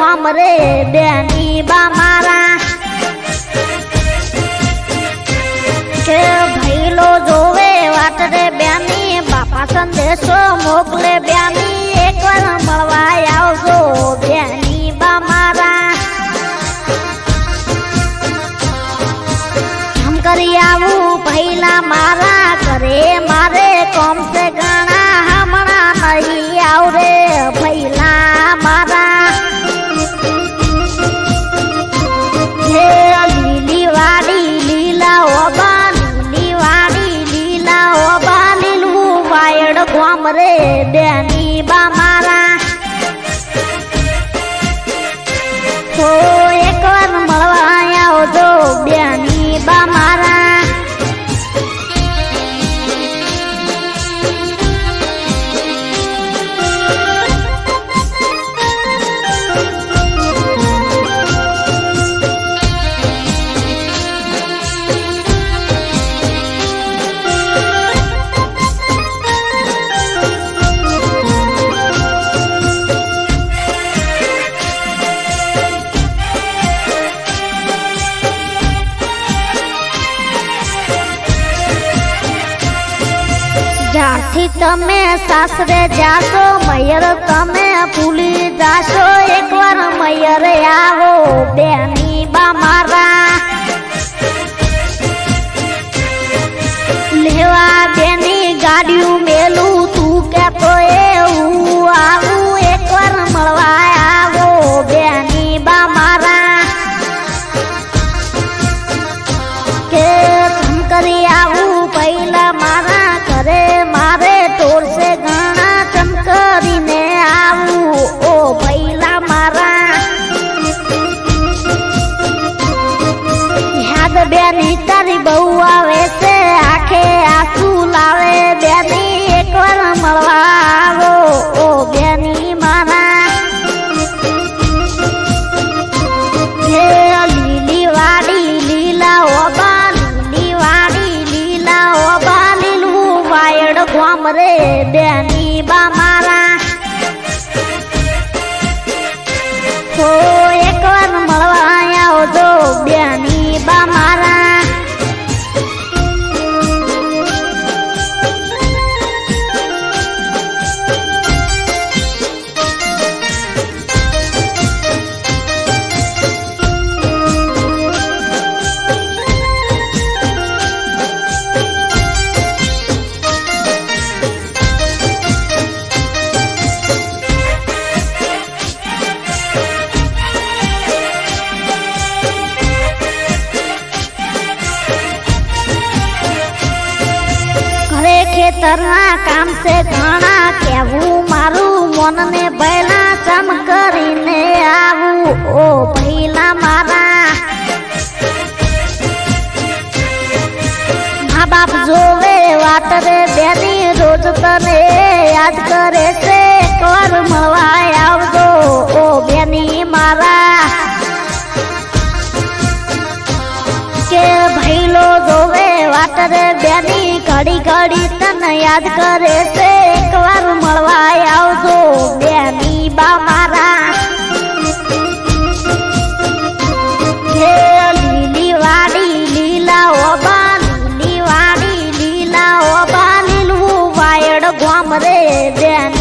રે બેની બા મારા. કે ભૈલો જોવે વાટ રે બેની, બાપા સંદેશો મોકલે બેની, એકવાર મળવા આવજો બેની બા મારા. આમ કરી આવું પહેલા મારા. જ્યારથી તમે સાસરે જાશો મયર તમે ભૂલી જાશો એકવાર મયર આવો બેની. વાયડ ગોમ રે બેની બા મારા ખેતરના કામ છે ઘણા કેવું મારું મનને પહેલા ચમ કરીને આવું. ઓ પહેલા મારા. મા બાપ જોવે વાત રે, બેની રોજ તને યાદ કરે છે. કર મળવા આવજો, ઓ બેની મારા. કે ભાઈલો જોવે વાટર બેની ઘડી ઘડી તને યાદ કરે છે. એકવાર મળવા આવજો બેની બા મારા. લીલી લીલા ઓબા લીલી લીલા ઓબા લીલું વાયડ ગોમ રે બેની.